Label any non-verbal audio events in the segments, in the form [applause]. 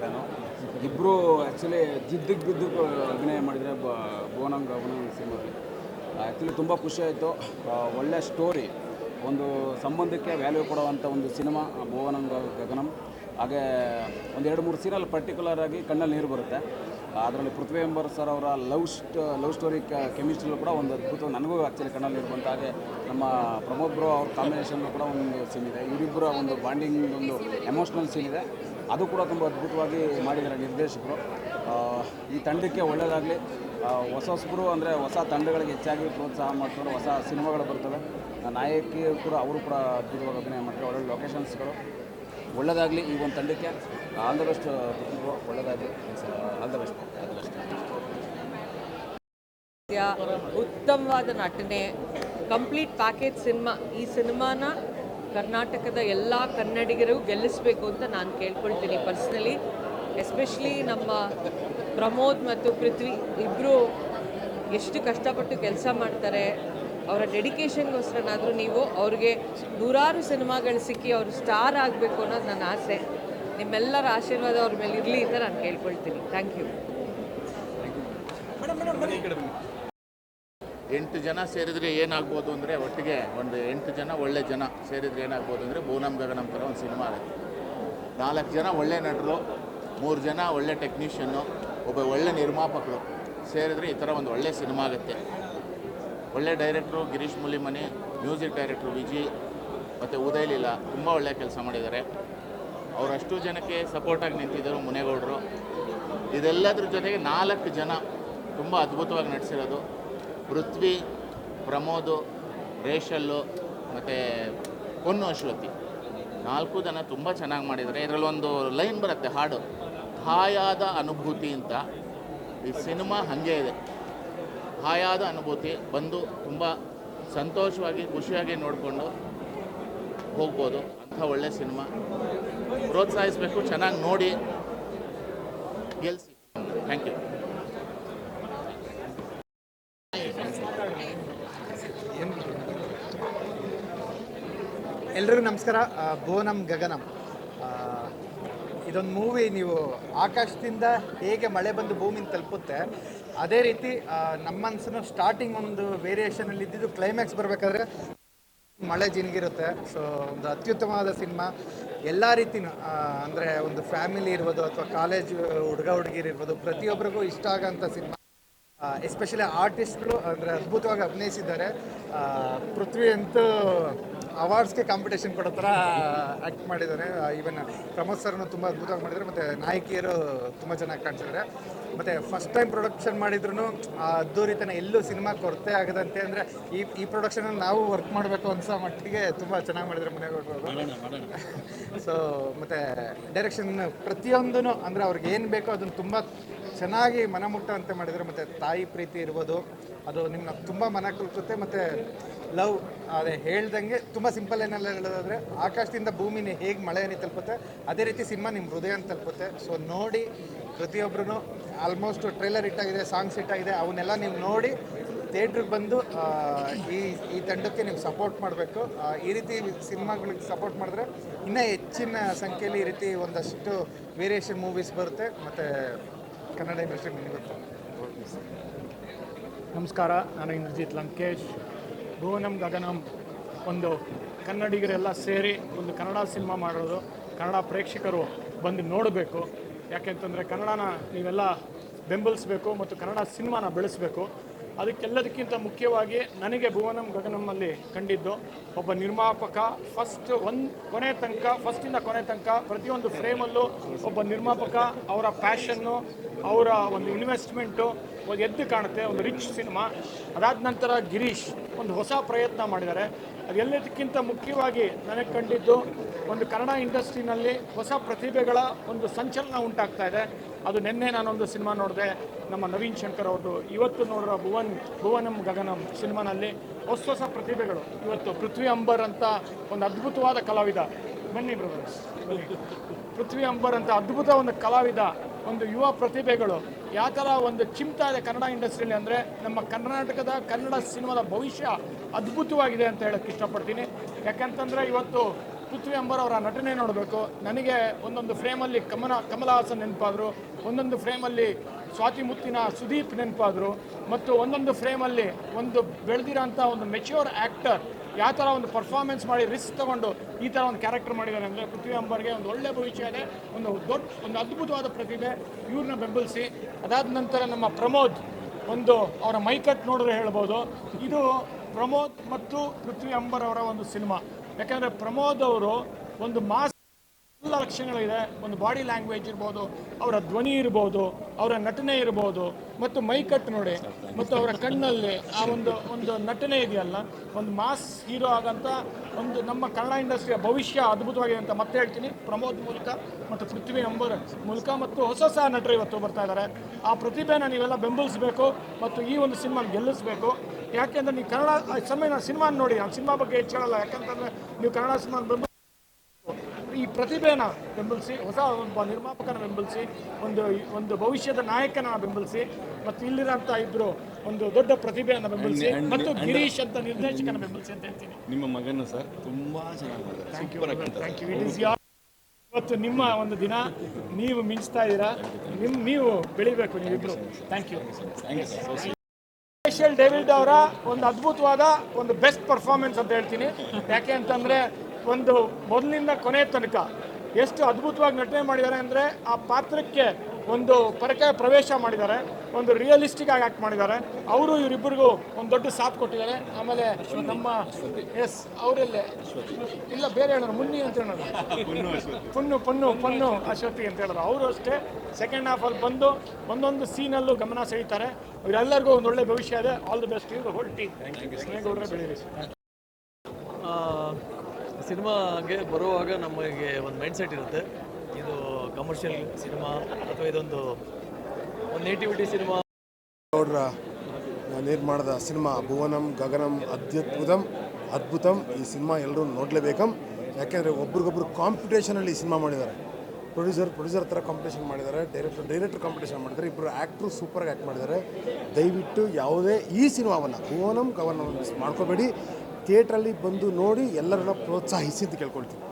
Fan. ಇಬ್ಬರು actually ಜಿದ್ದಿಗೆ ಬಿದ್ದು ಅಭಿನಯ ಮಾಡಿದರೆ ಭುವನಂಗ್ ಭುವನಂಗ್ ಸಿನಿಮಾದಲ್ಲಿ. ಆ್ಯಕ್ಚುಲಿ ತುಂಬ ಖುಷಿ ಆಯಿತು. ಒಳ್ಳೆ ಸ್ಟೋರಿ ಒಂದು ಸಂಬಂಧಕ್ಕೆ ವ್ಯಾಲ್ಯೂ ಕೊಡುವಂಥ ಒಂದು ಸಿನಿಮಾ ಭುವನಂಗ ಗಗನಂ. ಹಾಗೆ ಒಂದು ಎರಡು ಮೂರು ಸೀನಲ್ಲಿ ಪರ್ಟಿಕ್ಯುಲರ್ ಆಗಿ ಕಣ್ಣಲ್ಲಿ ನೀರು ಬರುತ್ತೆ. ಅದರಲ್ಲಿ ಪೃಥ್ವಿ ಎಂಬರ್ ಸರ್ ಅವರ ಲವ್ ಸ್ಟ್, ಲವ್ ಸ್ಟೋರಿ ಕೆಮಿಸ್ಟ್ರಿಲೂ ಕೂಡ ಒಂದು ಅದ್ಭುತ, ನನಗೂ ಆ್ಯಕ್ಚುಲಿ ಕಣ್ಣಲ್ಲಿ ನೀರು ಬಂತು. ಹಾಗೆ ನಮ್ಮ ಪ್ರಮೋದ್ ಬ್ರೋ ಅವ್ರ ಕಾಂಬಿನೇಷನ್ ಕೂಡ ಒಂದು ಸೀನ್ ಇದೆ. ಇವರಿಬ್ಬರ ಒಂದು ಬಾಂಡಿಂಗ್ ಒಂದು ಎಮೋಷ್ನಲ್ ಸೀನ್ ಇದೆ. ಅದು ಕೂಡ ತುಂಬ ಅದ್ಭುತವಾಗಿ ಮಾಡಿದ್ದಾರೆ ನಿರ್ದೇಶಕರು. ಈ ತಂಡಕ್ಕೆ ಒಳ್ಳೆಯದಾಗಲಿ ಹೊಸ ಹೊಸಬರು ಅಂದರೆ ಹೊಸ ತಂಡಗಳಿಗೆ ಹೆಚ್ಚಾಗಿ ಪ್ರೋತ್ಸಾಹ ಮಾಡ್ತಾರೆ, ಹೊಸ ಸಿನಿಮಾಗಳು ಬರ್ತವೆ. ನಾಯಕಿ ಕೂಡ, ಅವರು ಕೂಡ ಅದ್ಭುತವಾಗಿ ಅಭಿನಯ ಮಾಡ್ತಾರೆ, ಒಳ್ಳೊಳ್ಳೆ ಲೊಕೇಶನ್ಸ್ಗಳು. ಒಳ್ಳೆಯದಾಗಲಿ ಈ ಒಂದು ತಂಡಕ್ಕೆ. ಆಲ್ ದ ಬೆಸ್ಟ್ ಒಳ್ಳೆಯದಾಗಲಿ all the best all the best ಉತ್ತಮವಾದ ನಟನೆ, ಕಂಪ್ಲೀಟ್ ಪ್ಯಾಕೇಜ್ ಸಿನಿಮಾ, ಈ ಸಿನಿಮಾನ ಕರ್ನಾಟಕದ ಎಲ್ಲ ಕನ್ನಡಿಗರು ಗೆಲ್ಲಿಸಬೇಕು ಅಂತ ನಾನು ಕೇಳ್ಕೊಳ್ತೀನಿ ಪರ್ಸ್ನಲಿ. ಎಸ್ಪೆಷಲಿ ನಮ್ಮ ಪ್ರಮೋದ್ ಮತ್ತು ಪೃಥ್ವಿ ಇಬ್ಬರು ಎಷ್ಟು ಕಷ್ಟಪಟ್ಟು ಕೆಲಸ ಮಾಡ್ತಾರೆ. ಅವರ ಡೆಡಿಕೇಶನ್ಗೋಸ್ಕರನಾದರೂ ನೀವು ಅವ್ರಿಗೆ ನೂರಾರು ಸಿನಿಮಾಗಳು ಸಿಕ್ಕಿ ಅವರು ಸ್ಟಾರ್ ಆಗಬೇಕು ಅನ್ನೋದು ನನ್ನ ಆಸೆ. ನಿಮ್ಮೆಲ್ಲರ ಆಶೀರ್ವಾದ ಅವ್ರ ಮೇಲೆ ಇರಲಿ ಅಂತ ನಾನು ಕೇಳ್ಕೊಳ್ತೀನಿ. Thank you. ಎಂಟು ಜನ ಸೇರಿದರೆ ಏನಾಗ್ಬೋದು ಅಂದರೆ ಒಟ್ಟಿಗೆ ಒಂದು ಎಂಟು ಜನ ಒಳ್ಳೆ ಜನ ಸೇರಿದರೆ ಏನಾಗ್ಬೋದು ಅಂದರೆ ಭೂನಮ್ ಗಗನಂ ಥರ ಒಂದು ಸಿನಿಮಾ ಆಗುತ್ತೆ. ನಾಲ್ಕು ಜನ ಒಳ್ಳೆ ನಟರು, ಮೂರು ಜನ ಒಳ್ಳೆ ಟೆಕ್ನಿಷಿಯನ್ನು, ಒಬ್ಬ ಒಳ್ಳೆ ನಿರ್ಮಾಪಕರು ಸೇರಿದರೆ ಈ ಥರ ಒಂದು ಒಳ್ಳೆ ಸಿನಿಮಾ ಆಗುತ್ತೆ. ಒಳ್ಳೆ director Girish Mulimani, music director Viji ಮತ್ತು ಉದಯ್ ಲೀಲಾ ತುಂಬ ಒಳ್ಳೆ ಕೆಲಸ ಮಾಡಿದ್ದಾರೆ. ಅವರಷ್ಟು ಜನಕ್ಕೆ ಸಪೋರ್ಟಾಗಿ ನಿಂತಿದ್ದರು ಮುನೇಗೌಡರು. ಇದೆಲ್ಲದ್ರ ಜೊತೆಗೆ ನಾಲ್ಕು ಜನ ತುಂಬ ಅದ್ಭುತವಾಗಿ ನಟಿಸಿರೋದು ಪೃಥ್ವಿ, ಪ್ರಮೋದು ರೇಷಲ್ಲು ಮತ್ತು ಪೊನ್ನು ಅಶ್ವತಿ. ನಾಲ್ಕು ಜನ ತುಂಬ ಚೆನ್ನಾಗಿ ಮಾಡಿದ್ದಾರೆ. ಇದರಲ್ಲೊಂದು ಲೈನ್ ಬರುತ್ತೆ ಹಾಡು. ಹಾಯಾದ ಅನುಭೂತಿ ಅಂತ. ಈ ಸಿನಿಮಾ ಹಾಗೆ ಇದೆ. ಹಾಯಾದ ಅನುಭೂತಿ ಬಂದು ತುಂಬ ಸಂತೋಷವಾಗಿ, ಖುಷಿಯಾಗಿ ನೋಡಿಕೊಂಡು ಹೋಗ್ಬೋದು. ಅಂಥ ಒಳ್ಳೆ ಸಿನಿಮಾ. ಪ್ರೋತ್ಸಾಹಿಸಬೇಕು, ಚೆನ್ನಾಗಿ ನೋಡಿ ಗೆಲ್ಸಿ. Thank you. ಎಲ್ರಿಗೂ ನಮಸ್ಕಾರ. ಬೋನಂ ಗಗನಂ. ಇದೊಂದು ಮೂವಿ ನೀವು ಆಕಾಶದಿಂದ ಹೇಗೆ ಮಳೆ ಬಂದು ಭೂಮಿನ ತಲುಪುತ್ತೆ, ಅದೇ ರೀತಿ ನಮ್ಮನ್ಸನ್ನು ಸ್ಟಾರ್ಟಿಂಗ್ ಒಂದು ವೇರಿಯೇಷನಲ್ಲಿ ಇದ್ದಿದ್ದು ಕ್ಲೈಮ್ಯಾಕ್ಸ್ ಬರಬೇಕಾದ್ರೆ ಮಳೆ ಜಿನಗಿರುತ್ತೆ. ಸೊ ಒಂದು ಅತ್ಯುತ್ತಮವಾದ ಸಿನಿಮಾ ಎಲ್ಲ ರೀತಿನೂ ಅಂದರೆ ಒಂದು ಫ್ಯಾಮಿಲಿ ಇರ್ಬೋದು ಅಥವಾ ಕಾಲೇಜ್ ಹುಡುಗ ಹುಡುಗಿರು ಇರ್ಬೋದು ಪ್ರತಿಯೊಬ್ಬರಿಗೂ ಇಷ್ಟ ಆಗೋಂಥ ಸಿನಿಮಾ ಎಸ್ಪೆಷಲಿ ಆರ್ಟಿಸ್ಟ್ಗಳು ಅಂದರೆ ಅದ್ಭುತವಾಗಿ ಅಭಿನಯಿಸಿದ್ದಾರೆ. ಪೃಥ್ವಿ ಅಂತೂ ಅವಾರ್ಡ್ಸ್ಗೆ ಕಾಂಪಿಟೇಷನ್ ಕೊಡೋ ಥರ ಆ್ಯಕ್ಟ್ ಮಾಡಿದ್ದಾರೆ. ಈವನ್ ಪ್ರಮೋದ್ ಸರ್ನು ತುಂಬ ಅದ್ಭುತವಾಗಿ ಮಾಡಿದ್ದಾರೆ. ಮತ್ತು ನಾಯಕಿಯರು ತುಂಬ ಚೆನ್ನಾಗಿ ಕಾಣಿಸಿದ್ದಾರೆ. ಮತ್ತು ಫಸ್ಟ್ ಟೈಮ್ ಪ್ರೊಡಕ್ಷನ್ ಮಾಡಿದ್ರು ಅದ್ದೂರಿತನ ಎಲ್ಲೂ ಸಿನಿಮಾ ಕೊರತೆ ಆಗದಂತೆ ಅಂದರೆ ಈ ಈ ಪ್ರೊಡಕ್ಷನಲ್ಲಿ ನಾವು ವರ್ಕ್ ಮಾಡಬೇಕು ಅನ್ಸೋ ಮಟ್ಟಿಗೆ ತುಂಬ ಚೆನ್ನಾಗಿ ಮಾಡಿದ್ರು ಮನೆಗೆ ಹೋಗ್ಬೋದು ಸೊ ಮತ್ತು ಡೈರೆಕ್ಷನ್ ಪ್ರತಿಯೊಂದೂ ಅಂದರೆ ಅವ್ರಿಗೆ ಏನು ಬೇಕೋ ಅದನ್ನು ತುಂಬ ಚೆನ್ನಾಗಿ ಮನ ಮುಟ್ಟುವಂತೆ ಮಾಡಿದರು ಮತ್ತು ತಾಯಿ ಪ್ರೀತಿ ಇರ್ಬೋದು. ಅದು ನಿಮ್ಮನ್ನ ತುಂಬ ಮನ ಕುಲುಕುತ್ತೆ ಮತ್ತು ಲವ್, ಅದೇ ಹೇಳ್ದಂಗೆ ತುಂಬ ಸಿಂಪಲ್ ಏನೆಲ್ಲ ಹೇಳೋದಾದ್ರೆ, ಆಕಾಶದಿಂದ ಭೂಮಿನ ಹೇಗೆ ಮಳೆಯನ್ನು ತಲುಪುತ್ತೆ, ಅದೇ ರೀತಿ ಸಿನಿಮಾ ನಿಮ್ಮ ಹೃದಯ ತಲುಪುತ್ತೆ. ಸೊ ನೋಡಿ ಪ್ರತಿಯೊಬ್ಬರೂ ಆಲ್ಮೋಸ್ಟ್ ಟ್ರೇಲರ್ ಇಟ್ಟಾಗಿದೆ ಸಾಂಗ್ಸ್ ಇಟ್ಟಾಗಿದೆ, ಅವನ್ನೆಲ್ಲ ನೀವು ನೋಡಿ ಥಿಯೇಟ್ರಿಗೆ ಬಂದು ಈ ಈ ತಂಡಕ್ಕೆ ನೀವು ಸಪೋರ್ಟ್ ಮಾಡಬೇಕು. ಈ ರೀತಿ ಸಿನಿಮಾಗಳಿಗೆ ಸಪೋರ್ಟ್ ಮಾಡಿದ್ರೆ ಇನ್ನೂ ಹೆಚ್ಚಿನ ಸಂಖ್ಯೆಯಲ್ಲಿ ಈ ರೀತಿ ಒಂದಷ್ಟು ವೇರಿಯೇಷನ್ ಮೂವೀಸ್ ಬರುತ್ತೆ. ಮತ್ತು ಕನ್ನಡ ಇಂಡಸ್ಟ್ರಿ ನಿಮಗೆ ನಮಸ್ಕಾರ, ನಾನು ಇಂದ್ರಜಿತ್ ಲಂಕೇಶ್. ಭುವನಂ ಗಗನಂ ಒಂದು ಕನ್ನಡಿಗರೆಲ್ಲ ಸೇರಿ ಒಂದು ಕನ್ನಡ ಸಿನಿಮಾ ಮಾಡೋದು ಕನ್ನಡ ಪ್ರೇಕ್ಷಕರು ಬಂದು ನೋಡಬೇಕು. ಯಾಕೆಂತಂದರೆ ಕನ್ನಡನ ನೀವೆಲ್ಲ ಬೆಂಬಲಿಸಬೇಕು ಮತ್ತು ಕನ್ನಡ ಸಿನಿಮಾನ ಬೆಳೆಸಬೇಕು. ಅದಕ್ಕೆಲ್ಲದಕ್ಕಿಂತ ಮುಖ್ಯವಾಗಿ ನನಗೆ ಭುವನಂ ಗಗನಮ್ಮಲ್ಲಿ ಕಂಡಿದ್ದು ಒಬ್ಬ ನಿರ್ಮಾಪಕ ಫಸ್ಟ್ ಒಂದು ಕೊನೆ ತನಕ ಫಸ್ಟಿಂದ ಕೊನೆ ತನಕ ಪ್ರತಿಯೊಂದು ಫ್ರೇಮಲ್ಲೂ ಒಬ್ಬ ನಿರ್ಮಾಪಕ, ಅವರ ಪ್ಯಾಷನ್ನು, ಅವರ ಒಂದು ಇನ್ವೆಸ್ಟ್ಮೆಂಟು, ಒಂದು ಎದ್ದು ಕಾಣುತ್ತೆ, ಒಂದು ರಿಚ್ ಸಿನಿಮಾ. ಅದಾದ ನಂತರ ಗಿರೀಶ್ ಒಂದು ಹೊಸ ಪ್ರಯತ್ನ ಮಾಡಿದ್ದಾರೆ. ಅದೆಲ್ಲದಕ್ಕಿಂತ ಮುಖ್ಯವಾಗಿ ನನಗೆ ಕಂಡಿದ್ದು ಒಂದು ಕನ್ನಡ ಇಂಡಸ್ಟ್ರಿನಲ್ಲಿ ಹೊಸ ಪ್ರತಿಭೆಗಳ ಒಂದು ಸಂಚಲನ ಉಂಟಾಗ್ತಾ ಇದೆ. ಅದು ನಿನ್ನೆ ನಾನೊಂದು ಸಿನಿಮಾ ನೋಡಿದೆ, ನಮ್ಮ ನವೀನ್ ಶಂಕರ್ ಅವ್ರದ್ದು. ಇವತ್ತು ನೋಡಿರೋ ಭುವನ್, ಭುವನಂ ಗಗನಂ ಸಿನಿಮಾನಲ್ಲಿ ಹೊಸ ಹೊಸ ಪ್ರತಿಭೆಗಳು. ಇವತ್ತು ಪೃಥ್ವಿ ಅಂಬರ್ ಅಂತ ಒಂದು ಅದ್ಭುತವಾದ ಕಲಾವಿದ. ಬನ್ನಿ ಬ್ರದರ್ಸ್ ಪೃಥ್ವಿ ಅಂಬರ್ ಅಂತ ಅದ್ಭುತ ಒಂದು ಕಲಾವಿದ, ಒಂದು ಯುವ ಪ್ರತಿಭೆಗಳು. ಯಾವ ಥರ ಒಂದು ಚಿಮ್ತಾ ಇದೆ ಕನ್ನಡ ಇಂಡಸ್ಟ್ರಿಯಲ್ಲಿ ಅಂದರೆ, ನಮ್ಮ ಕರ್ನಾಟಕದ ಕನ್ನಡ ಸಿನಿಮಾದ ಭವಿಷ್ಯ ಅದ್ಭುತವಾಗಿದೆ ಅಂತ ಹೇಳೋಕ್ಕೆ ಇಷ್ಟಪಡ್ತೀನಿ. ಯಾಕಂತಂದರೆ ಇವತ್ತು ಪೃಥ್ವಿ ಅಂಬರ್ ಅವರ ನಟನೆ ನೋಡಬೇಕು. ನನಗೆ ಒಂದೊಂದು ಫ್ರೇಮಲ್ಲಿ ಕಮಲ ಕಮಲ ಹಾಸನ್ ನೆನಪಾದರು, ಒಂದೊಂದು ಫ್ರೇಮಲ್ಲಿ ಸ್ವಾತಿ ಮುತ್ತಿನ ಸುದೀಪ್ ನೆನಪಾದರು, ಮತ್ತು ಒಂದೊಂದು ಫ್ರೇಮಲ್ಲಿ ಒಂದು ಬೆಳೆದಿರೋಂಥ ಒಂದು ಮೆಚ್ಯೂರ್ ಆ್ಯಕ್ಟರ್ ಯಾವ ಥರ ಒಂದು ಪರ್ಫಾರ್ಮೆನ್ಸ್ ಮಾಡಿ ರಿಸ್ಕ್ ತಗೊಂಡು ಈ ಥರ ಒಂದು ಕ್ಯಾರೆಕ್ಟರ್ ಮಾಡಿದ್ದಾರೆ ಅಂದರೆ ಪೃಥ್ವಿ ಅಂಬರ್ಗೆ ಒಂದು ಒಳ್ಳೆ ಭವಿಷ್ಯ ಇದೆ, ಒಂದು ದೊಡ್ಡ, ಒಂದು ಅದ್ಭುತವಾದ ಪ್ರತಿಭೆ ಇವ್ರನ್ನ ಬೆಂಬಲಿಸಿ. ಅದಾದ ನಂತರ ನಮ್ಮ ಪ್ರಮೋದ್ ಒಂದು ಅವರ ಮೈಕಟ್ ನೋಡಿದ್ರೆ ಹೇಳ್ಬೋದು. ಇದು ಪ್ರಮೋದ್ ಮತ್ತು ಪೃಥ್ವಿ ಅಂಬರ್ ಅವರ ಒಂದು ಸಿನಿಮಾ ಯಾಕಂದರೆ ಪ್ರಮೋದ್ ಅವರು ಒಂದು ಮಾಸ್ ಎಲ್ಲ ಲಕ್ಷಣಗಳಿದೆ. ಒಂದು ಬಾಡಿ ಲ್ಯಾಂಗ್ವೇಜ್ ಇರ್ಬೋದು, ಅವರ ಧ್ವನಿ ಇರ್ಬೋದು, ಅವರ ನಟನೆ ಇರ್ಬೋದು, ಮತ್ತು ಮೈಕಟ್ ನೋಡಿ, ಮತ್ತು ಅವರ ಕಣ್ಣಲ್ಲಿ ಆ ಒಂದು ಒಂದು ನಟನೆ ಇದೆಯಲ್ಲ, ಒಂದು ಮಾಸ್ ಹೀರೋ ಆಗಂತ ಒಂದು ನಮ್ಮ ಕನ್ನಡ ಇಂಡಸ್ಟ್ರಿಯ ಭವಿಷ್ಯ ಅದ್ಭುತವಾಗಿದೆ ಅಂತ ಮತ್ತೆ ಹೇಳ್ತೀನಿ. ಪ್ರಮೋದ್ ಮೂಲಕ ಮತ್ತು ಪೃಥ್ವಿ ಅಂಬರ್ ಮೂಲಕ ಮತ್ತು ಹೊಸ ಹೊಸ ನಟರು ಇವತ್ತು ಬರ್ತಾ ಇದ್ದಾರೆ. ಆ ಪ್ರತಿಭೆನ ನೀವೆಲ್ಲ ಬೆಂಬಲಿಸಬೇಕು ಮತ್ತು ಈ ಒಂದು ಸಿನಿಮಾ ಗೆಲ್ಲಿಸಬೇಕು. ಯಾಕೆಂದ್ರೆ ನೀವು ಕನ್ನಡ ಸಮಯ ಸಿನಿಮಾ ನೋಡಿ ನಾನು ಸಿನಿಮಾ ಬಗ್ಗೆ ಹೆಚ್ಚು ಹೇಳಲ್ಲ. ಯಾಕಂತಂದ್ರೆ ನೀವು ಕನ್ನಡ ಸಿನಿಮಾ ಬೆಂಬಲ ಈ ಪ್ರತಿಭೆನ ಬೆಂಬಲಿಸಿ ಹೊಸ ಒಬ್ಬ ನಿರ್ಮಾಪಕನ ಬೆಂಬಲಿಸಿ ಒಂದು ಒಂದು ಭವಿಷ್ಯದ ನಾಯಕನ ಬೆಂಬಲಿಸಿ ಮತ್ತು ಇಲ್ಲಿರೋಂಥ ಇಬ್ಬರು ಒಂದು ದೊಡ್ಡ ಪ್ರತಿಭೆಯನ್ನು ಬೆಂಬಲಿಸಿ ಮತ್ತು ಗಿರೀಶ್ ಅಂತ ನಿರ್ದೇಶಕನ ಬೆಂಬಲಿಸಿ ಅಂತ ಹೇಳ್ತೀನಿ. ನಿಮ್ಮ ಮಗನ ಸರ್ ತುಂಬಾ ಚೆನ್ನಾಗಿ ಇವತ್ತು ನಿಮ್ಮ ಒಂದು ದಿನ ನೀವು ಮಿಂಚ್ತಾ ಇದ್ದೀರಾ ನಿಮ್ ನೀವು ಬೆಳಿಬೇಕು ನೀವಿಬ್ರು. Thank you thank you sir special David ಅವರ ಒಂದು ಅದ್ಭುತವಾದ ಒಂದು ಬೆಸ್ಟ್ ಪರ್ಫಾರ್ಮೆನ್ಸ್ ಅಂತ ಹೇಳ್ತೀನಿ. ಯಾಕೆ ಅಂತಂದರೆ ಒಂದು ಮೊದಲಿಂದ ಕೊನೆ ತನಕ ಎಷ್ಟು ಅದ್ಭುತವಾಗಿ ನಟನೆ ಮಾಡಿದ್ದಾರೆ ಅಂದರೆ ಆ ಪಾತ್ರಕ್ಕೆ ಒಂದು ಪರಕೆ ಪ್ರವೇಶ ಮಾಡಿದ್ದಾರೆ ಒಂದು ರಿಯಲಿಸ್ಟಿಕ್ ಆಗಿ ಆಕ್ಟ್ ಮಾಡಿದ್ದಾರೆ. ಅವರು ಇವರಿಬ್ಬರಿಗೂ ಒಂದು ದೊಡ್ಡ ಸಾಥ್ ಕೊಟ್ಟಿದ್ದಾರೆ. ಆಮೇಲೆ ನಮ್ಮ ಎಸ್ ಅವರಲ್ಲೇ. ಇಲ್ಲ ಬೇರೆ ಹೇಳೋರು ಮುನ್ನಿ ಅಂತ ಹೇಳೋರು. ಪುನ್ನು ಪುನ್ನು ಪುನ್ನು ಅಶ್ವತಿ ಅಂತ ಹೇಳಿದ್ರು ಅವರು ಅಷ್ಟೇ ಸೆಕೆಂಡ್ ಹಾಫಲ್ಲಿ ಬಂದು ಒಂದೊಂದು ಸೀನಲ್ಲೂ ಗಮನ ಸೆಳೀತಾರೆ. ಇವರೆಲ್ಲರಿಗೂ ಒಂದು ಒಳ್ಳೆ ಭವಿಷ್ಯ ಇದೆ. ಆಲ್ ದಿ ಬೆಸ್ಟ್ ಇದು ಹೋಲ್ ಟೀಮ್ ಸ್ನೇಹಿತರೆ ಬೆಳೀರಿ. ಸಿನಿಮಾಗೆ ಬರುವಾಗ ನಮಗೆ ಒಂದು ಮೈಂಡ್ ಸೆಟ್ ಇರುತ್ತೆ. ಇದು ಕಮರ್ಷಿಯಲ್ ಸಿನಿಮಾ ಅಥವಾ ಇದೊಂದು ಒಂದು ನೇಟಿವಿಟಿ ಸಿನಿಮಾ. ಗೌಡ್ರ ನಿರ್ಮಾಣದ ಸಿನಿಮಾ, ಭುವನಂ, ಗಗನಂ ಅತ್ಯದ್ಭುತಂ ಅದ್ಭುತಂ, ಈ ಸಿನಿಮಾ ಎಲ್ಲರೂ ನೋಡಲೇಬೇಕಂ. ಯಾಕೆಂದರೆ ಒಬ್ರಿಗೊಬ್ರು ಕಾಂಪಿಟೇಷನಲ್ಲಿ ಸಿನಿಮಾ ಮಾಡಿದ್ದಾರೆ. ಪ್ರೊಡ್ಯೂಸರ್ ಪ್ರೊಡ್ಯೂಸರ್ ಥರ ಕಾಂಪಿಟೇಷನ್ ಮಾಡಿದ್ದಾರೆ ಡೈರೆಕ್ಟರ್ ಡೈರೆಕ್ಟರ್ ಕಾಂಪಿಟೇಷನ್ ಮಾಡಿದ್ದಾರೆ ಇಬ್ಬರು ಆ್ಯಕ್ಟ್ರು ಸೂಪರಾಗಿ ಆ್ಯಕ್ಟ್ ಮಾಡಿದ್ದಾರೆ. ದಯವಿಟ್ಟು ಯಾವುದೇ ಈ ಸಿನಿಮಾವನ್ನು, ಭುವನಂ, ಗಗನಂ ಮಿಸ್ ಮಾಡ್ಕೋಬೇಡಿ. ಥಿಯೇಟ್ರಲ್ಲಿ ಬಂದು ನೋಡಿ ಎಲ್ಲರನ್ನ ಪ್ರೋತ್ಸಾಹಿಸಿ ಅಂತ ಕೇಳ್ಕೊಳ್ತೀನಿ.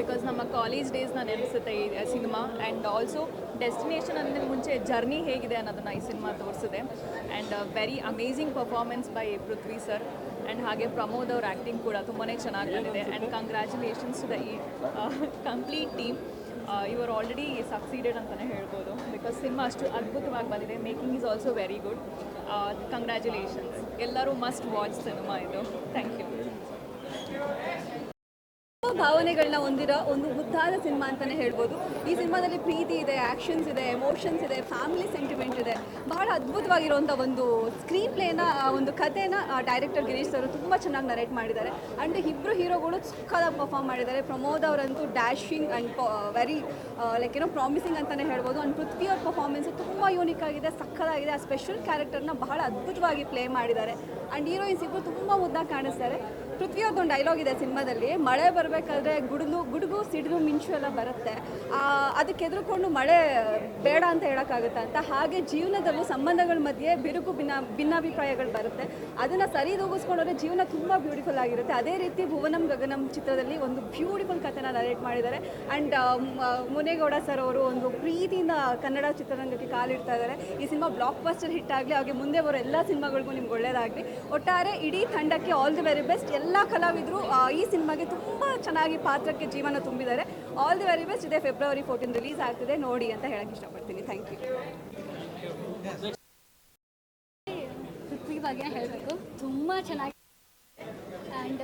ಬಿಕಾಸ್ ನಮ್ಮ ಕಾಲೇಜ್ ಡೇಸ್ನ ನೆನೆಸುತ್ತೆ ಈ ಸಿನಿಮಾ ಆ್ಯಂಡ್ ಆಲ್ಸೋ ಡೆಸ್ಟಿನೇಷನ್ ಅಂದರೆ ಮುಂಚೆ ಜರ್ನಿ ಹೇಗಿದೆ ಅನ್ನೋದನ್ನು ಈ ಸಿನಿಮಾ ತೋರಿಸಿದೆ and very amazing performance by Prithvi sir and ಹಾಗೆ ಪ್ರಮೋದ್ ಅವ್ರ ಆ್ಯಕ್ಟಿಂಗ್ ಕೂಡ ತುಂಬಾ ಚೆನ್ನಾಗಿ ಬಂದಿದೆ. ಆ್ಯಂಡ್ ಕಂಗ್ರ್ಯಾಚುಲೇಷನ್ಸ್ ಟು ದ ಈ complete team you are already succeeded ಅಂತಲೇ ಹೇಳ್ಬೋದು. ಬಿಕಾಸ್ ಸಿನಿಮಾ ಅಷ್ಟು ಅದ್ಭುತವಾಗಿ ಬಂದಿದೆ. Making is also very good congratulations ಎಲ್ಲರೂ ಮಸ್ಟ್ ವಾಚ್ ಸಿನಿಮಾ ಇದು. ಥ್ಯಾಂಕ್ ಯು ಭಾವನೆಗಳನ್ನ ಹೊಂದಿರೋ ಒಂದು ಮುದ್ದಾದ ಸಿನಿಮಾ ಅಂತಲೇ ಹೇಳ್ಬೋದು. ಈ ಸಿನಿಮಾದಲ್ಲಿ ಪ್ರೀತಿ ಇದೆ ಆ್ಯಕ್ಷನ್ಸ್ ಇದೆ ಎಮೋಷನ್ಸ್ ಇದೆ ಫ್ಯಾಮಿಲಿ ಸೆಂಟಿಮೆಂಟ್ ಇದೆ. ಬಹಳ ಅದ್ಭುತವಾಗಿರುವಂಥ ಒಂದು ಸ್ಕ್ರೀನ್ ಪ್ಲೇನ ಒಂದು ಕಥೆನ ಡೈರೆಕ್ಟರ್ ಗಿರೀಶ್ ಅವರು ತುಂಬ ಚೆನ್ನಾಗಿ ನರೇಟ್ ಮಾಡಿದ್ದಾರೆ. ಆ್ಯಂಡ್ ಇಬ್ಬರು ಹೀರೋಗಳು ಸುಖದ ಪರ್ಫಾರ್ಮ್ ಮಾಡಿದ್ದಾರೆ. ಪ್ರಮೋದ್ ಅವರಂತೂ ಡ್ಯಾಶಿಂಗ್ ಆ್ಯಂಡ್ ವೆರಿ ಲೈಕ್ ಏನೋ ಪ್ರಾಮಿಸಿಂಗ್ ಅಂತಲೇ ಹೇಳ್ಬೋದು. ಆ್ಯಂಡ್ ಪೃಥ್ವಿ ಅವ್ರ ಪರ್ಫಾರ್ಮೆನ್ಸ್ ತುಂಬ ಯೂನಿಕ್ ಆಗಿದೆ ಸಕ್ಕದಾಗಿದೆ ಆ ಸ್ಪೆಷಲ್ ಕ್ಯಾರೆಕ್ಟರ್ನ ಬಹಳ ಅದ್ಭುತವಾಗಿ ಪ್ಲೇ ಮಾಡಿದ್ದಾರೆ. ಆ್ಯಂಡ್ ಹೀರೋಯಿನ್ಸ್ ಇಬ್ಬರು ತುಂಬ ಮುದ್ದಾಗಿ ಕಾಣಿಸ್ತಾರೆ. ಪೃಥ್ವಿ ಅವ್ರದ್ದೊಂದು ಡೈಲಾಗ್ ಇದೆ ಸಿನಿಮಾದಲ್ಲಿ, ಮಳೆ ಬರಬೇಕಾದ್ರೆ ಗುಡುಗು ಗುಡುಗು, ಸಿಡಿಲು, ಮಿಂಚು ಎಲ್ಲ ಬರುತ್ತೆ. ಅದಕ್ಕೆ ಎದುರುಕೊಂಡು ಮಳೆ ಬೇಡ ಅಂತ ಹೇಳೋಕ್ಕಾಗುತ್ತೆ ಅಂತ, ಹಾಗೆ ಜೀವನದಲ್ಲೂ ಸಂಬಂಧಗಳ ಮಧ್ಯೆ ಬಿರುಕು ಭಿನ್ನ, ಭಿನ್ನಾಭಿಪ್ರಾಯಗಳು ಬರುತ್ತೆ. ಅದನ್ನು ಸರಿದೂಗಿಸ್ಕೊಂಡ್ರೆ ಜೀವನ ತುಂಬ ಬ್ಯೂಟಿಫುಲ್ ಆಗಿರುತ್ತೆ. ಅದೇ ರೀತಿ ಭುವನಂ ಗಗನಂ ಚಿತ್ರದಲ್ಲಿ ಒಂದು ಬ್ಯೂಟಿಫುಲ್ ಕಥೆನ ನರೇಟ್ ಮಾಡಿದ್ದಾರೆ. ಆ್ಯಂಡ್ ಮುನೇಗೌಡ ಸರ್ ಅವರು ಒಂದು ಪ್ರೀತಿಯಿಂದ ಕನ್ನಡ ಚಿತ್ರರಂಗಕ್ಕೆ ಕಾಲಿಡ್ತಾ ಇದ್ದಾರೆ. ಈ ಸಿನಿಮಾ ಬ್ಲಾಕ್ ಬಸ್ಟರ್ ಹಿಟ್ ಆಗಲಿ, ಹಾಗೆ ಮುಂದೆ ಬರೋ ಎಲ್ಲ ಸಿನಿಮಾಗಳಿಗೂ ನಿಮ್ಗೆ ಒಳ್ಳೆಯದಾಗಲಿ ಒಟ್ಟಾರೆ ಇಡೀ ತಂಡಕ್ಕೆ ಆಲ್ ದಿ ವೆರಿ ಬೆಸ್ಟ್ ಎಲ್ಲ ಕಲಾವಿದರು ಆ, ಈ ಸಿನಿಮಾಗೆ ತುಂಬ ಚೆನ್ನಾಗಿ ಪಾತ್ರಕ್ಕೆ ಜೀವನ ತುಂಬಿದ್ದಾರೆ. ಆಲ್ ದಿ ವೆರಿ ಬೆಸ್ಟ್ ಇದೆ ಫೆಬ್ರವರಿ ಫೋರ್ಟೀನ್ ರಿಲೀಸ್ ಆಗ್ತಿದೆ. ನೋಡಿ ಅಂತ ಹೇಳಕ್ಕೆ ಇಷ್ಟಪಡ್ತೀನಿ. ಥ್ಯಾಂಕ್ ಯು ಬಗ್ಗೆ ಹೇಳಬೇಕು. ತುಂಬ ಚೆನ್ನಾಗಿ ಆ್ಯಂಡ್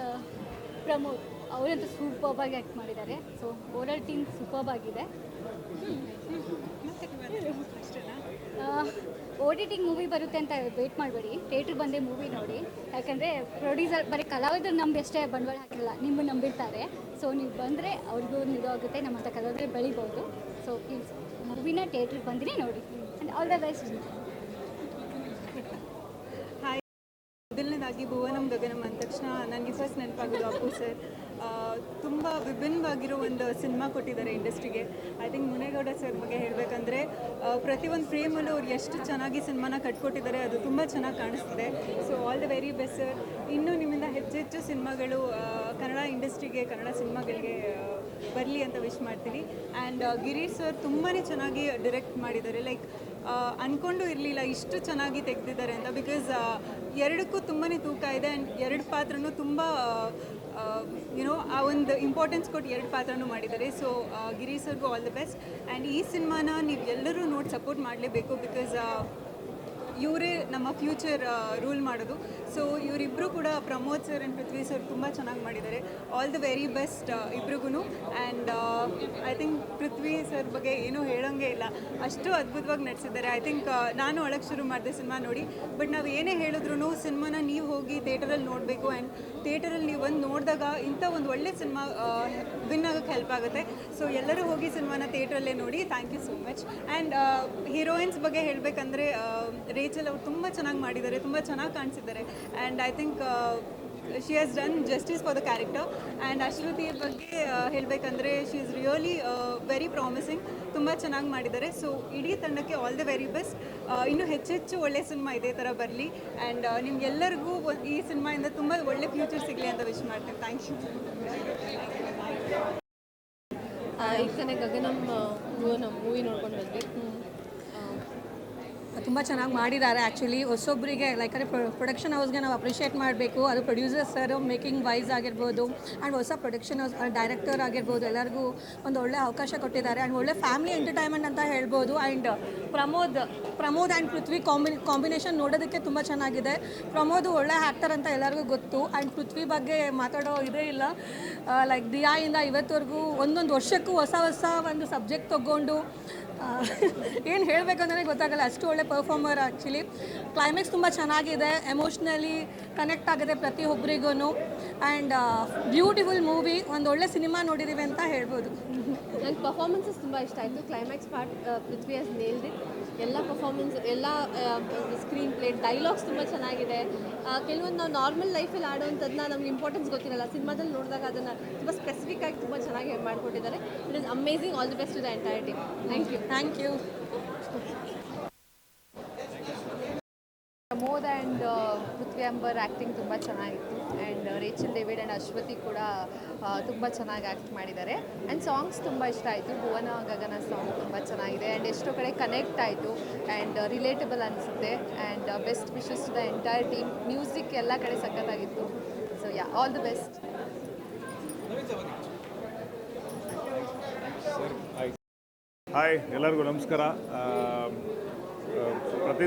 ಪ್ರಮೋದ್. ಅವರಂತೂ ಸೂಪರ್ಬಾಗಿ ಆ್ಯಕ್ಟ್ ಮಾಡಿದ್ದಾರೆ. ಸೊ ಓರಲ್ ಟೀಮ್ ಸೂಪರ್ಬ್ ಆಗಿದೆ. ಓ ಟಿ ಟಿಗೆ ಮೂವಿ ಬರುತ್ತೆ ಅಂತ ವೇಟ್ ಮಾಡಬೇಡಿ. ಥಿಯೇಟ್ರಿಗೆ ಬಂದೇ ಮೂವಿ ನೋಡಿ. ಯಾಕಂದರೆ ಪ್ರೊಡ್ಯೂಸರ್ ಬರೀ ಕಲಾವಿದರು ನಂಬಿ ಅಷ್ಟೇ ಬಂಡವಾಳ ಹಾಕಿಲ್ಲ. ನಿಮ್ಮ ನಂಬಿರ್ತಾರೆ. ಸೊ ನೀವು ಬಂದರೆ ಅವ್ರಿಗೂ ಇದು ಆಗುತ್ತೆ. ನಮ್ಮಂಥ ಕಲಾವಿದ್ರೆ ಬೆಳಿಬೋದು. ಸೊ ಪ್ಲೀಸ್ ಮೂವಿನ ಥಿಯೇಟ್ರಿಗೆ ಬಂದಿನೇ ನೋಡಿ. ಆ್ಯಂಡ್ ಆಲ್ ದ ಬೆಸ್ಟ್ ಮೊದಲನೇದಾಗಿ ಭುವನಂ ಗಗನಂ ಅಂದ ತಕ್ಷಣ ನನಗೆ ಫಸ್ಟ್ ನೆನಪಾಗೋದು ಅಪ್ಪು ಸರ್ ತುಂಬ ವಿಭಿನ್ನವಾಗಿರೋ ಒಂದು ಸಿನಿಮಾ ಕೊಟ್ಟಿದ್ದಾರೆ ಇಂಡಸ್ಟ್ರಿಗೆ. ಐ ಥಿಂಕ್ ಮುನೇಗೌಡ ಸರ್ ಬಗ್ಗೆ ಹೇಳಬೇಕಂದ್ರೆ ಪ್ರತಿಯೊಂದು ಫ್ರೇಮಲ್ಲೂ ಅವ್ರು ಎಷ್ಟು ಚೆನ್ನಾಗಿ ಸಿನಿಮಾನ ಕಟ್ಕೊಟ್ಟಿದ್ದಾರೆ, ಅದು ತುಂಬ ಚೆನ್ನಾಗಿ ಕಾಣಿಸ್ತಿದೆ. So all the very best sir ಇನ್ನೂ ನಿಮ್ಮಿಂದ ಹೆಚ್ಚೆಚ್ಚು ಸಿನಿಮಾಗಳು ಕನ್ನಡ ಇಂಡಸ್ಟ್ರಿಗೆ, ಕನ್ನಡ ಸಿನಿಮಾಗಳಿಗೆ ಬರಲಿ ಅಂತ ವಿಶ್ ಮಾಡ್ತೀನಿ. ಆ್ಯಂಡ್ ಗಿರೀಶ್ ಸರ್ ತುಂಬಾ ಚೆನ್ನಾಗಿ ಡಿರೆಕ್ಟ್ ಮಾಡಿದ್ದಾರೆ. ಲೈಕ್ ಅಂದ್ಕೊಂಡು ಇರಲಿಲ್ಲ ಇಷ್ಟು ಚೆನ್ನಾಗಿ ತೆಗೆದಿದ್ದಾರೆ ಅಂತ ಬಿಕಾಸ್ ಎರಡಕ್ಕೂ ತುಂಬಾ ತೂಕ ಇದೆ ಆ್ಯಂಡ್ ಎರಡು ಪಾತ್ರನೂ ತುಂಬ ಯುನೋ ಆ ಒಂದು ಇಂಪಾರ್ಟೆನ್ಸ್ ಕೊಟ್ಟು ಎರಡು ಪಾತ್ರನೂ ಮಾಡಿದ್ದಾರೆ. ಸೊ ಗಿರೀಶ್ ಸರ್ಗೂ ಆಲ್ ದ ಬೆಸ್ಟ್ ಆ್ಯಂಡ್ ಈ ಸಿನಿಮಾನ ನೀವು ಎಲ್ಲರೂ ನೋಡಿ ಸಪೋರ್ಟ್ ಮಾಡಲೇಬೇಕು ಬಿಕಾಸ್ ಇವರೇ ನಮ್ಮ ಫ್ಯೂಚರ್ ರೂಲ್ ಮಾಡೋದು. ಸೊ ಇವರಿಬ್ಬರು ಕೂಡ Pramod sir and Prithvi sir ತುಂಬ ಚೆನ್ನಾಗಿ ಮಾಡಿದ್ದಾರೆ. ಆಲ್ ದ ವೆರಿ ಬೆಸ್ಟ್ ಇಬ್ರಿಗೂ and I think Prithvi sir ಬಗ್ಗೆ ಏನೂ ಹೇಳೋಂಗೆ ಇಲ್ಲ. ಅಷ್ಟು ಅದ್ಭುತವಾಗಿ ನಟಿಸಿದ್ದಾರೆ ಐ ಥಿಂಕ್ ನಾನು ಒಳಗೆ ಶುರು ಮಾಡಿದೆ ಸಿನಿಮಾ ನೋಡಿ. ಬಟ್ ನಾವು ಏನೇ ಹೇಳಿದ್ರು ಸಿನಿಮಾನ ನೀವು ಹೋಗಿ ಥಿಯೇಟರಲ್ಲಿ ನೋಡಬೇಕು. ಆ್ಯಂಡ್ ಥಿಯೇಟರಲ್ಲಿ ನೀವು ಬಂದು ನೋಡಿದಾಗ ಇಂಥ ಒಂದು ಒಳ್ಳೆ ಸಿನಿಮಾ ವಿನ್ ಹೆಲ್ಪ್ ಆಗುತ್ತೆ. ಸೊ ಎಲ್ಲರೂ ಹೋಗಿ ಸಿನಿಮಾನ ಥಿಯೇಟ್ರಲ್ಲೇ ನೋಡಿ thank you so much and heroines ಬಗ್ಗೆ ಹೇಳಬೇಕಂದ್ರೆ ರೇಚಲ್ ಅವ್ರು ತುಂಬ ಚೆನ್ನಾಗಿ ಮಾಡಿದ್ದಾರೆ, ತುಂಬ ಚೆನ್ನಾಗಿ ಕಾಣಿಸಿದ್ದಾರೆ. And I think she has done justice for the character and ಅಶ್ವತಿಯ ಬಗ್ಗೆ ಹೇಳಬೇಕಂದ್ರೆ she is really very promising ತುಂಬ ಚೆನ್ನಾಗಿ ಮಾಡಿದ್ದಾರೆ. ಸೊ ಇಡೀ ತಂಡಕ್ಕೆ ಆಲ್ ದ ವೆರಿ ಬೆಸ್ಟ್ ಇನ್ನೂ ಹೆಚ್ಚೆಚ್ಚು ಒಳ್ಳೆ ಸಿನಿಮಾ ಇದೇ ಥರ ಬರಲಿ. ಆ್ಯಂಡ್ ನಿಮ್ಗೆಲ್ಲರಿಗೂ ಈ ಸಿನಿಮಾಯಿಂದ ತುಂಬ ಒಳ್ಳೆ ಫ್ಯೂಚರ್ ಸಿಗಲಿ ಅಂತ ವಿಶ್ ಮಾಡ್ತೀನಿ. ಥ್ಯಾಂಕ್ ಯು ತಾನೇ ಗಗನಂ ಮೂವಿ ನೋಡ್ಕೊಂಡು ಬಂದ್ವಿ. ತುಂಬ ಚೆನ್ನಾಗಿ ಮಾಡಿದ್ದಾರೆ ಆ್ಯಕ್ಚುಲಿ ಹೊಸೊಬ್ಬರಿಗೆ ಲೈಕ್ ಅಂದರೆ ಪ್ರೊಡಕ್ಷನ್ ಹೌಸ್ಗೆ ನಾವು ಅಪ್ರಿಷಿಯೇಟ್ ಮಾಡಬೇಕು. ಅದು ಪ್ರೊಡ್ಯೂಸರ್ ಸರ್ ಮೇಕಿಂಗ್ ವೈಸ್ ಆಗಿರ್ಬೋದು ಆ್ಯಂಡ್ ಹೊಸ ಪ್ರೊಡಕ್ಷನ್ ಹೌಸ್ ಡೈರೆಕ್ಟರ್ ಆಗಿರ್ಬೋದು, ಎಲ್ಲರಿಗೂ ಒಂದು ಒಳ್ಳೆ ಅವಕಾಶ ಕೊಟ್ಟಿದ್ದಾರೆ. ಆ್ಯಂಡ್ ಒಳ್ಳೆ ಫ್ಯಾಮಿಲಿ ಎಂಟರ್ಟೈನ್ಮೆಂಟ್ ಅಂತ ಹೇಳ್ಬೋದು. And Pramod Pramod and Prithvi combine combination ನೋಡೋದಕ್ಕೆ ತುಂಬ ಚೆನ್ನಾಗಿದೆ. ಪ್ರಮೋದ್ ಒಳ್ಳೆ ಆ್ಯಕ್ಟರ್ ಅಂತ ಎಲ್ಲರಿಗೂ ಗೊತ್ತು. ಆ್ಯಂಡ್ ಪೃಥ್ವಿ ಬಗ್ಗೆ ಮಾತಾಡೋ ಇದೇ ಇಲ್ಲ. ಲೈಕ್ ದಿಯಾಯಿಂದ ಇವತ್ತವರೆಗೂ ಒಂದೊಂದು ವರ್ಷಕ್ಕೂ ಹೊಸ ಹೊಸ ಒಂದು ಸಬ್ಜೆಕ್ಟ್ ತೊಗೊಂಡು [laughs] ಏನು ಹೇಳಬೇಕು ಅಂತಲೇ ಗೊತ್ತಾಗಲ್ಲ. ಅಷ್ಟು ಒಳ್ಳೆ ಪರ್ಫಾರ್ಮರ್ ಆ್ಯಕ್ಚುಲಿ ಕ್ಲೈಮ್ಯಾಕ್ಸ್ ತುಂಬ ಚೆನ್ನಾಗಿದೆ. ಎಮೋಷ್ನಲಿ ಕನೆಕ್ಟ್ ಆಗಿದೆ ಪ್ರತಿಯೊಬ್ಬರಿಗೂ ಆ್ಯಂಡ್ ಬ್ಯೂಟಿಫುಲ್ ಮೂವಿ ಒಂದು ಒಳ್ಳೆ ಸಿನಿಮಾ ನೋಡಿದ್ದೀವಿ ಅಂತ ಹೇಳ್ಬೋದು. ನನಗೆ ಪರ್ಫಾರ್ಮೆನ್ಸಸ್ ತುಂಬ ಇಷ್ಟ. ಆಯಿತು climax part Prithvi has nailed it ಎಲ್ಲ ಪರ್ಫಾರ್ಮೆನ್ಸ್ ಎಲ್ಲ ಸ್ಕ್ರೀನ್ ಪ್ಲೇ ಡೈಲಾಗ್ಸ್ ತುಂಬ ಚೆನ್ನಾಗಿದೆ. ಕೆಲವೊಂದು ನಾವು ನಾರ್ಮಲ್ ಲೈಫಲ್ಲಿ ಆಡುವಂಥದ್ದನ್ನ ನಮ್ಗೆ ಇಂಪಾರ್ಟೆನ್ಸ್ ಗೊತ್ತಿರಲ್ಲ. ಸಿನಿಮಾದಲ್ಲಿ ನೋಡಿದಾಗ ಅದನ್ನು ತುಂಬ ಸ್ಪೆಸಿಫಿಕ್ ಆಗಿ ತುಂಬ ಚೆನ್ನಾಗಿ ಮಾಡಿಕೊಟ್ಟಿದ್ದಾರೆ. It is amazing all the best to the entire team thank you thank you Pramod and Ambar acting ತುಂಬ ಚೆನ್ನಾಗಿತ್ತು. And Rachel David and Ashwathi ಕೂಡ ತುಂಬ ಚೆನ್ನಾಗಿ ಆ್ಯಕ್ಟ್ ಮಾಡಿದ್ದಾರೆ. ಆ್ಯಂಡ್ ಸಾಂಗ್ಸ್ ತುಂಬ ಇಷ್ಟ ಆಯಿತು. ಭುವನ ಗಗನ ಸಾಂಗ್ ತುಂಬ ಚೆನ್ನಾಗಿದೆ. ಆ್ಯಂಡ್ ಎಷ್ಟೋ ಕಡೆ ಕನೆಕ್ಟ್ ಆಯಿತು. ಆ್ಯಂಡ್ ರಿಲೇಟಬಲ್ ಅನಿಸುತ್ತೆ. And best wishes to the entire team music ಎಲ್ಲ ಕಡೆ ಸಖತ್ತಾಗಿತ್ತು. So yeah all the best hi ಎಲ್ಲರಿಗೂ ನಮಸ್ಕಾರ. ಪ್ರತಿ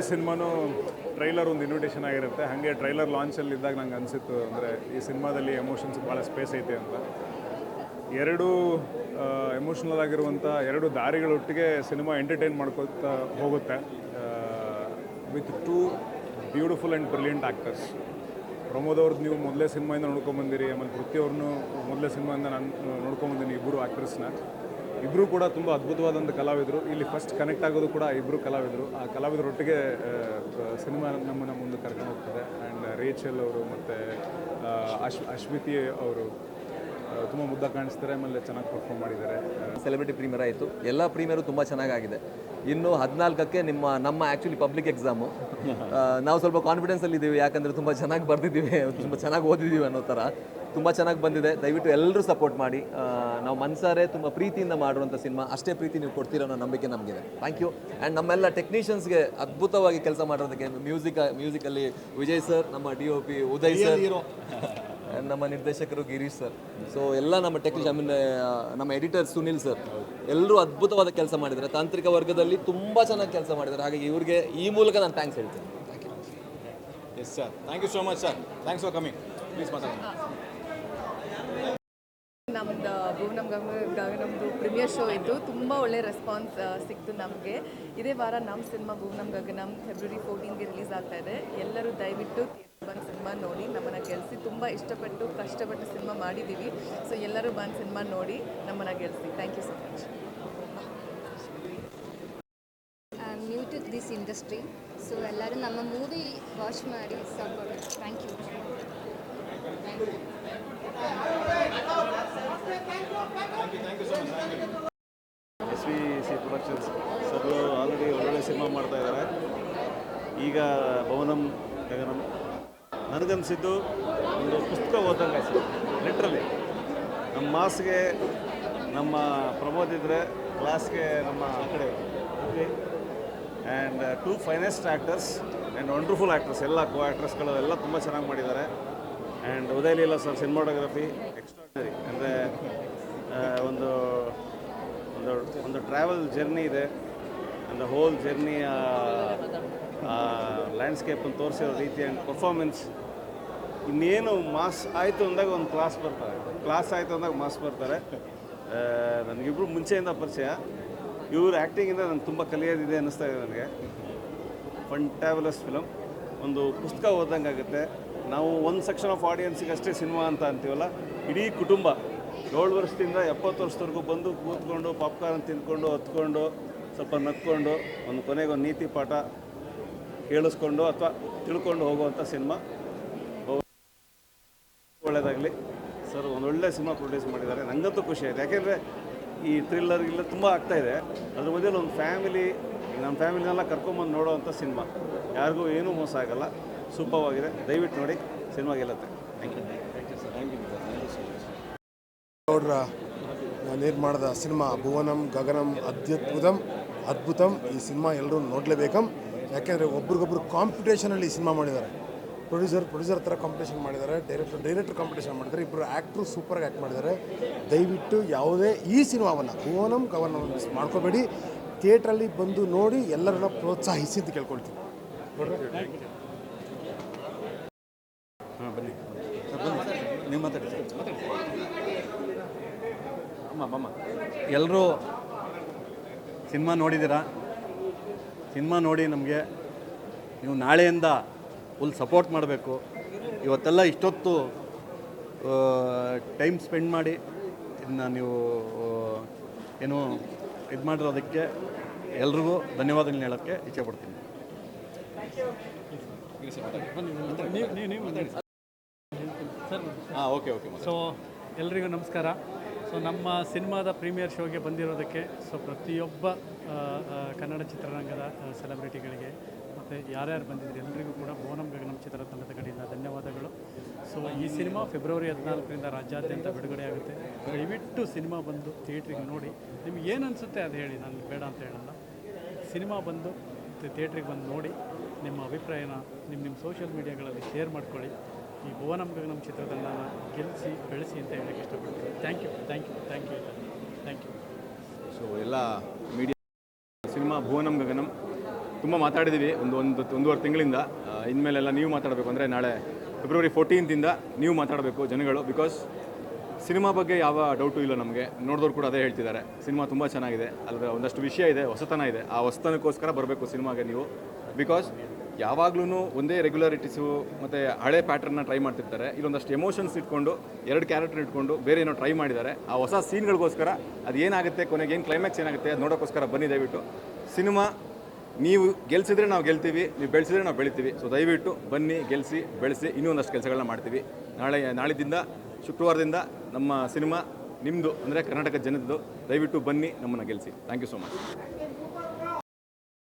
ಟ್ರೈಲರ್ ಒಂದು ಇನ್ವಿಟೇಷನ್ ಆಗಿರುತ್ತೆ. ಹಾಗೆ ಟ್ರೈಲರ್ ಲಾಂಚಲ್ಲಿ ಇದ್ದಾಗ ನಂಗೆ ಅನಿಸಿತ್ತು ಅಂದರೆ ಈ ಸಿನಿಮಾದಲ್ಲಿ ಎಮೋಷನ್ಸ್ ಭಾಳ ಸ್ಪೇಸ್ ಐತೆ ಅಂತ. ಎರಡು ಎಮೋಷ್ನಲ್ ಆಗಿರುವಂಥ ಎರಡು ದಾರಿಗಳೊಟ್ಟಿಗೆ ಸಿನಿಮಾ ಎಂಟರ್ಟೈನ್ ಮಾಡ್ಕೊತಾ ಹೋಗುತ್ತೆ. With two beautiful and brilliant actors Pramod ಅವ್ರದ್ದು ನೀವು ಮೊದಲೇ ಸಿನಿಮಾಯಿಂದ ನೋಡ್ಕೊಂಬಂದಿರಿ, ಆಮೇಲೆ ಅವ್ರನ್ನೂ ಮೊದಲೇ ಸಿನಿಮಾಯಿಂದ ನಾನು ನೋಡ್ಕೊಂಬಂದಿನಿ ಇಬ್ಬರು ಆ್ಯಕ್ಟರ್ಸ್ನ ಇಬ್ಬರು ಕೂಡ ತುಂಬ ಅದ್ಭುತವಾದಂಥ ಕಲಾವಿದರು. ಇಲ್ಲಿ ಫಸ್ಟ್ ಕನೆಕ್ಟ್ ಆಗೋದು ಕೂಡ ಇಬ್ಬರು ಕಲಾವಿದರು. ಆ ಕಲಾವಿದರೊಟ್ಟಿಗೆ ಸಿನಿಮಾ ನಮ್ಮನ್ನು ಮುಂದೆ ಕರ್ಕೊಂಡು ಹೋಗ್ತದೆ. ಆ್ಯಂಡ್ ರೇಚಲ್ ಅವರು ಮತ್ತು ಅಶ್ ಅಶ್ವಿತಿ ಅವರು ತುಂಬ ಮುದ್ದ ಕಾಣಿಸ್ತಾರೆ. ಆಮೇಲೆ ಚೆನ್ನಾಗಿ ಪರ್ಫಾರ್ಮ್ ಮಾಡಿದ್ದಾರೆ. ಸೆಲೆಬ್ರಿಟಿ ಪ್ರೀಮಿಯರ್ ಆಯಿತು. ಎಲ್ಲ ಪ್ರೀಮಿಯರು ತುಂಬ ಚೆನ್ನಾಗಾಗಿದೆ. ಇನ್ನು ಹದಿನಾಲ್ಕಕ್ಕೆ ನಿಮ್ಮ, ನಮ್ಮ ಆ್ಯಕ್ಚುಲಿ ಪಬ್ಲಿಕ್ ಎಕ್ಸಾಮು ನಾವು ಸ್ವಲ್ಪ ಕಾನ್ಫಿಡೆನ್ಸಲ್ಲಿ ಇದ್ದೀವಿ ಯಾಕಂದರೆ ತುಂಬ ಚೆನ್ನಾಗಿ ಬರ್ತಿದ್ದೀವಿ [laughs] ತುಂಬ ಚೆನ್ನಾಗಿ ಓದಿದ್ದೀವಿ ಅನ್ನೋ ಥರ ತುಂಬ ಚೆನ್ನಾಗಿ ಬಂದಿದೆ. ದಯವಿಟ್ಟು ಎಲ್ಲರೂ ಸಪೋರ್ಟ್ ಮಾಡಿ. ನಾವು ಮನ್ಸಾರೆ ತುಂಬ ಪ್ರೀತಿಯಿಂದ ಮಾಡುವಂಥ ಸಿನಿಮಾ. ಅಷ್ಟೇ ಪ್ರೀತಿ ನೀವು ಕೊಡ್ತೀರೋ ಅನ್ನೋ ನಂಬಿಕೆ ನಮಗಿದೆ. ಥ್ಯಾಂಕ್ ಯು ಆ್ಯಂಡ್ ನಮ್ಮೆಲ್ಲ ಟೆಕ್ನಿಷಿಯನ್ಸ್ಗೆ ಅದ್ಭುತವಾಗಿ ಕೆಲಸ ಮಾಡೋದಕ್ಕೆ ಮ್ಯೂಸಿಕ್ ಮ್ಯೂಸಿಕಲ್ಲಿ ವಿಜಯ್ ಸರ್ ನಮ್ಮ D O P Uday sir ನಮ್ಮ ನಿರ್ದೇಶಕರು ಗಿರೀಶ್ ಸರ್ ಸೊ ಎಲ್ಲ ನಮ್ಮ ಟೆಕ್ನಿಷಿಯನ್ ಐ ಮೀನ್ ನಮ್ಮ ಎಡಿಟರ್ ಸುನಿಲ್ ಸರ್ ಎಲ್ಲರೂ ಅದ್ಭುತವಾದ ಕೆಲಸ ಮಾಡಿದ್ದಾರೆ. ತಾಂತ್ರಿಕ ವರ್ಗದಲ್ಲಿ ತುಂಬ ಚೆನ್ನಾಗಿ ಕೆಲಸ ಮಾಡಿದ್ದಾರೆ. ಹಾಗಾಗಿ ಇವ್ರಿಗೆ ಈ ಮೂಲಕ ನಾನು ಥ್ಯಾಂಕ್ಸ್ ಹೇಳ್ತೇನೆ. Yes sir thank you so much sir thanks for coming please ಮಾತಾಡೋಣ ಪ್ರೀಮಿಯರ್ ಶೋ ಇದು ತುಂಬ ಒಳ್ಳೆ ರೆಸ್ಪಾನ್ಸ್ ಸಿಕ್ತು ನಮಗೆ. ಇದೇ ವಾರ ನಮ್ಮ ಸಿನಿಮಾ ಭುವನಂ ಗಗನಂ ಫೆಬ್ರವರಿ ಫೋರ್ಟೀನ್ಗೆ ರಿಲೀಸ್ ಆಗ್ತಾ ಇದೆ. ಎಲ್ಲರೂ ದಯವಿಟ್ಟು ಬಂದು ಸಿನಿಮಾ ನೋಡಿ, ನಮ್ಮನ್ನು ಗೆಲ್ಲಿಸಿ ತುಂಬ ಇಷ್ಟಪಟ್ಟು, ಕಷ್ಟಪಟ್ಟು ಸಿನಿಮಾ ಮಾಡಿದ್ದೀವಿ ಸೊ ಎಲ್ಲರೂ ಬಂದು ಸಿನಿಮಾ ನೋಡಿ, ನಮ್ಮನ್ನು ಗೆಲ್ಲಿಸಿ thank you so much new to this industry so ಎಲ್ಲರೂ ನಮ್ಮ ಮೂವಿ ವಾಚ್ ಮಾಡಿ support thank you S V C productions sir already ಒಳ್ಳೊಳ್ಳೆ ಸಿನಿಮಾ ಮಾಡ್ತಾ ಇದ್ದಾರೆ. ಈಗ ಭವನಂ ಗಗನಂ. ನನಗನ್ಸಿದ್ದು ಒಂದು ಪುಸ್ತಕ ಓದಂಗೆ ಸರ್ ಲಿಟ್ರಲಿ ನಮ್ಮ ಮಾಸ್ಗೆ ನಮ್ಮ ಪ್ರಮೋದ್ ಇದ್ದರೆ ಕ್ಲಾಸ್ಗೆ ನಮ್ಮ ಆ ಕಡೆ and two finest actors and wonderful actors ಎಲ್ಲ ಕೋ ಆ್ಯಕ್ಟರ್ಸ್ಗಳು ಎಲ್ಲ ತುಂಬ ಚೆನ್ನಾಗಿ ಮಾಡಿದ್ದಾರೆ. And Udaya Leela sir cinematography extraordinary ಅಂದರೆ ಒಂದು ಒಂದು ಒಂದು ಟ್ರಾವೆಲ್ ಜರ್ನಿ ಇದೆ. ಅಂದರೆ ಹೋಲ್ ಜರ್ನಿ ಲ್ಯಾಂಡ್ಸ್ಕೇಪನ್ನು ತೋರಿಸಿರೋ ರೀತಿ ಆ್ಯಂಡ್ ಪರ್ಫಾರ್ಮೆನ್ಸ್ ಇನ್ನೇನು ಮಾಸ್ ಆಯಿತು ಅಂದಾಗ ಒಂದು ಕ್ಲಾಸ್ ಬರ್ತಾರೆ. ಕ್ಲಾಸ್ ಆಯಿತು ಅಂದಾಗ ಮಾಸ್ ಬರ್ತಾರೆ. ನನಗಿಬ್ರು ಮುಂಚೆಯಿಂದ ಪರಿಚಯ. ಇವ್ರ ಆ್ಯಕ್ಟಿಂಗಿಂದ ನನಗೆ ತುಂಬ ಕಲಿಯೋದಿದೆ ಅನ್ನಿಸ್ತಾ ಇದೆ ನನಗೆ. ಟ್ರಾವೆಲರ್ಸ್ ಫಿಲಮ್ ಒಂದು ಪುಸ್ತಕ ಓದಂಗೆ ಆಗುತ್ತೆ ನಾವು ಒಂದು ಸೆಕ್ಷನ್ ಆಫ್ ಆಡಿಯನ್ಸಿಗೆ ಅಷ್ಟೇ ಸಿನಿಮಾ ಅಂತ ಅಂತೀವಲ್ಲ? ಇಡೀ ಕುಟುಂಬ ಏಳು ವರ್ಷದಿಂದ ಎಪ್ಪತ್ತು ವರ್ಷದವರೆಗೂ ಬಂದು ಕೂತ್ಕೊಂಡು ಪಾಪ್ಕಾರ್ನ್ ತಿಂದ್ಕೊಂಡು, ಹತ್ಕೊಂಡು, ಸ್ವಲ್ಪ ನಕ್ಕೊಂಡು ಒಂದು ಕೊನೆಗೆ ಒಂದು ನೀತಿ ಪಾಠ ಕೇಳಿಸ್ಕೊಂಡು ಅಥವಾ ತಿಳ್ಕೊಂಡು ಹೋಗುವಂಥ ಸಿನಿಮಾ. ಒಳ್ಳೆಯದಾಗಲಿ ಸರ್, ಒಂದು ಒಳ್ಳೆ ಸಿನಿಮಾ ಪ್ರೊಡ್ಯೂಸ್ ಮಾಡಿದ್ದಾರೆ. ನನಗಂತೂ ಖುಷಿ ಆಯಿತು. ಯಾಕೆಂದರೆ ಈ ಥ್ರಿಲ್ಲರ್ ಇಲ್ಲ ತುಂಬ ಆಗ್ತಾಯಿದೆ ಅದ್ರ ಮಧ್ಯೆ ಒಂದು ಫ್ಯಾಮಿಲಿ ನಮ್ಮ ಫ್ಯಾಮಿಲಿನೆಲ್ಲ ಕರ್ಕೊಂಬಂದು ನೋಡೋವಂಥ ಸಿನಿಮಾ. ಯಾರಿಗೂ ಏನೂ ಮೋಸ ಆಗಲ್ಲ. ಸೂಪರ್ವಾಗಿದೆ. ದಯವಿಟ್ಟು ನೋಡಿ, ಸಿನಿಮಾ ಗೆಲ್ಲುತ್ತೆ. ಗೌಡ್ರ ನಿರ್ಮಾಣದ ಸಿನಿಮಾ ಭುವನಂ, ಗಗನಂ, ಅದ್ಯದ್ಭುತಂ, ಅದ್ಭುತಂ, ಈ ಸಿನಿಮಾ ಎಲ್ಲರೂ ನೋಡಲೇಬೇಕಂ. ಯಾಕೆಂದರೆ ಒಬ್ರಿಗೊಬ್ರು ಕಾಂಪಿಟೇಷನಲ್ಲಿ ಈ ಸಿನಿಮಾ ಮಾಡಿದ್ದಾರೆ. ಪ್ರೊಡ್ಯೂಸರ್ ಪ್ರೊಡ್ಯೂಸರ್ ಥರ ಕಾಂಪಿಟೇಷನ್ ಮಾಡಿದ್ದಾರೆ. ಡೈರೆಕ್ಟರ್ ಡೈರೆಕ್ಟರ್ ಕಾಂಪಿಟೇಷನ್ ಮಾಡಿದ್ದಾರೆ. ಇಬ್ಬರು ಆ್ಯಕ್ಟ್ರು ಸೂಪರಾಗಿ ಆ್ಯಕ್ಟ್ ಮಾಡಿದ್ದಾರೆ. ದಯವಿಟ್ಟು ಯಾವುದೇ ಈ ಸಿನಿಮಾವನ್ನು, ಭುವನಂ, ಗಗನಂ ಮಿಸ್ ಮಾಡ್ಕೋಬೇಡಿ. ಥಿಯೇಟ್ರಲ್ಲಿ ಬಂದು ನೋಡಿ ಎಲ್ಲರನ್ನ ಪ್ರೋತ್ಸಾಹಿಸಿ ಅಂತ ಕೇಳ್ಕೊಳ್ತೀನಿ ಹಾಂ ಬನ್ನಿ ಸರ್ ಬನ್ನಿ ನೀವು ಮಾತಾಡಿ ಅಮ್ಮ ಅಮ್ಮ ಎಲ್ಲರೂ ಸಿನಿಮಾ ನೋಡಿದ್ದೀರಾ? ಸಿನಿಮಾ ನೋಡಿ ನಮಗೆ ನೀವು ನಾಳೆಯಿಂದ ಫುಲ್ ಸಪೋರ್ಟ್ ಮಾಡಬೇಕು. ಇವತ್ತೆಲ್ಲ ಇಷ್ಟೊತ್ತು ಟೈಮ್ ಸ್ಪೆಂಡ್ ಮಾಡಿ ಇದನ್ನ ನೀವು ಏನು ಇದು ಮಾಡಿರೋದಕ್ಕೆ ಎಲ್ರಿಗೂ ಧನ್ಯವಾದಗಳನ್ನ ಹೇಳೋಕ್ಕೆ ಇಚ್ಛೆಪಡ್ತೀನಿ ಹಾಂ ಓಕೆ ಓಕೆ ಸೊ ಎಲ್ರಿಗೂ ನಮಸ್ಕಾರ. ಸೊ ನಮ್ಮ ಸಿನಿಮಾದ ಪ್ರೀಮಿಯರ್ ಶೋಗೆ ಬಂದಿರೋದಕ್ಕೆ ಸೊ ಪ್ರತಿಯೊಬ್ಬ ಕನ್ನಡ ಚಿತ್ರರಂಗದ ಸೆಲೆಬ್ರಿಟಿಗಳಿಗೆ ಮತ್ತು ಯಾರ್ಯಾರು ಬಂದಿದ್ರು ಎಲ್ಲರಿಗೂ ಕೂಡ ಬೋನಂ ಗಗನಂ ಚಿತ್ರತಂಡದ ಕಡೆಯಿಂದ ಧನ್ಯವಾದಗಳು. ಸೊ ಈ ಸಿನಿಮಾ ಫೆಬ್ರವರಿ ಹದಿನಾಲ್ಕರಿಂದ ರಾಜ್ಯಾದ್ಯಂತ ಬಿಡುಗಡೆ ಆಗುತ್ತೆ. ದಯವಿಟ್ಟು ಸಿನಿಮಾ ಬಂದು ಥಿಯೇಟ್ರಿಗೆ ನೋಡಿ. ನಿಮ್ಗೆ ಏನು ಅನಿಸುತ್ತೆ ಅದು ಹೇಳಿ, ನಾನು ಬೇಡ ಅಂತ ಹೇಳಲ್ಲ. ಸಿನಿಮಾ ಬಂದು ಥಿಯೇಟ್ರಿಗೆ ಬಂದು ನೋಡಿ. ನಿಮ್ಮ ಅಭಿಪ್ರಾಯನ ನಿಮ್ಮ ನಿಮ್ಮ ಸೋಷಿಯಲ್ ಮೀಡಿಯಾಗಳಲ್ಲಿ ಶೇರ್ ಮಾಡ್ಕೊಳ್ಳಿ. ಈ ಭುವನಂ ನಮ್ಮ ಚಿತ್ರತಂಡನ ಗೆಲ್ಲಿಸಿ, ಬೆಳೆಸಿ ಅಂತ ಹೇಳಕ್ಕೆ ಇಷ್ಟಪಡ್ತೀನಿ. Thank you thank you thank you thank you so ಎಲ್ಲ ಮೀಡಿಯಾ ಸಿನಿಮಾ ಭುವನಂ ಗಗನಂ ತುಂಬ ಮಾತಾಡಿದ್ದೀವಿ ಒಂದು ಒಂದು ಒಂದೂವರೆ ತಿಂಗಳಿಂದ. ಇನ್ಮೇಲೆಲ್ಲ ನೀವು ಮಾತಾಡಬೇಕು ಅಂದರೆ ನಾಳೆ ಫೆಬ್ರವರಿ ಫೋರ್ಟೀನ್ತಿಂದ ನೀವು ಮಾತಾಡಬೇಕು ಜನಗಳು ಬಿಕಾಸ್ ಸಿನಿಮಾ ಬಗ್ಗೆ ಯಾವ ಡೌಟು ಇಲ್ಲ ನಮಗೆ. ನೋಡಿದವ್ರು ಕೂಡ ಅದೇ ಹೇಳ್ತಿದ್ದಾರೆ. ಸಿನಿಮಾ ತುಂಬ ಚೆನ್ನಾಗಿದೆ. ಅಲ್ಲದೆ ಒಂದಷ್ಟು ವಿಷಯ ಇದೆ, ಹೊಸತನ ಇದೆ. ಆ ಹೊಸತನಕ್ಕೋಸ್ಕರ ಬರಬೇಕು ಸಿನಿಮಾಗೆ ನೀವು ಬಿಕಾಸ್ ಯಾವಾಗ್ಲೂ ಒಂದೇ ರೆಗ್ಯುಲಾರಿಟೀಸು ಮತ್ತು ಹಳೆ ಪ್ಯಾಟರ್ನ ಟ್ರೈ ಮಾಡ್ತಿರ್ತಾರೆ. ಇಲ್ಲೊಂದಷ್ಟು ಎಮೋಷನ್ಸ್ ಇಟ್ಕೊಂಡು, ಎರಡು ಕ್ಯಾರೆಕ್ಟರ್ ಇಟ್ಕೊಂಡು ಬೇರೆ ಏನೋ ಟ್ರೈ ಮಾಡಿದ್ದಾರೆ. ಆ ಹೊಸ ಸೀನ್ಗಳಿಗೋಸ್ಕರ ಅದು ಏನಾಗುತ್ತೆ, ಕೊನೆಗೆ ಏನು ಕ್ಲೈಮ್ಯಾಕ್ಸ್ ಏನಾಗುತ್ತೆ ಅದು ನೋಡೋಕ್ಕೋಸ್ಕರ ಬನ್ನಿ ದಯವಿಟ್ಟು. ಸಿನಿಮಾ ನೀವು ಗೆಲ್ಸಿದ್ರೆ ನಾವು ಗೆಲ್ತೀವಿ, ನೀವು ಬೆಳೆಸಿದ್ರೆ ನಾವು ಬೆಳಿತೀವಿ. ಸೊ ದಯವಿಟ್ಟು ಬನ್ನಿ ಗೆಲ್ಲಿಸಿ ಬೆಳೆಸಿ, ಇನ್ನೂ ಒಂದಷ್ಟು ಕೆಲಸಗಳನ್ನ ಮಾಡ್ತೀವಿ. ನಾಳೆ, ನಾಳಿದ್ದಿಂದ, ಶುಕ್ರವಾರದಿಂದ ನಮ್ಮ ಸಿನಿಮಾ ನಿಮ್ಮದು ಅಂದರೆ ಕರ್ನಾಟಕ ಜನದ್ದು. ದಯವಿಟ್ಟು ಬನ್ನಿ, ನಮ್ಮನ್ನು ಗೆಲ್ಲಿಸಿ ಥ್ಯಾಂಕ್ ಯು ಸೊ ಮಚ್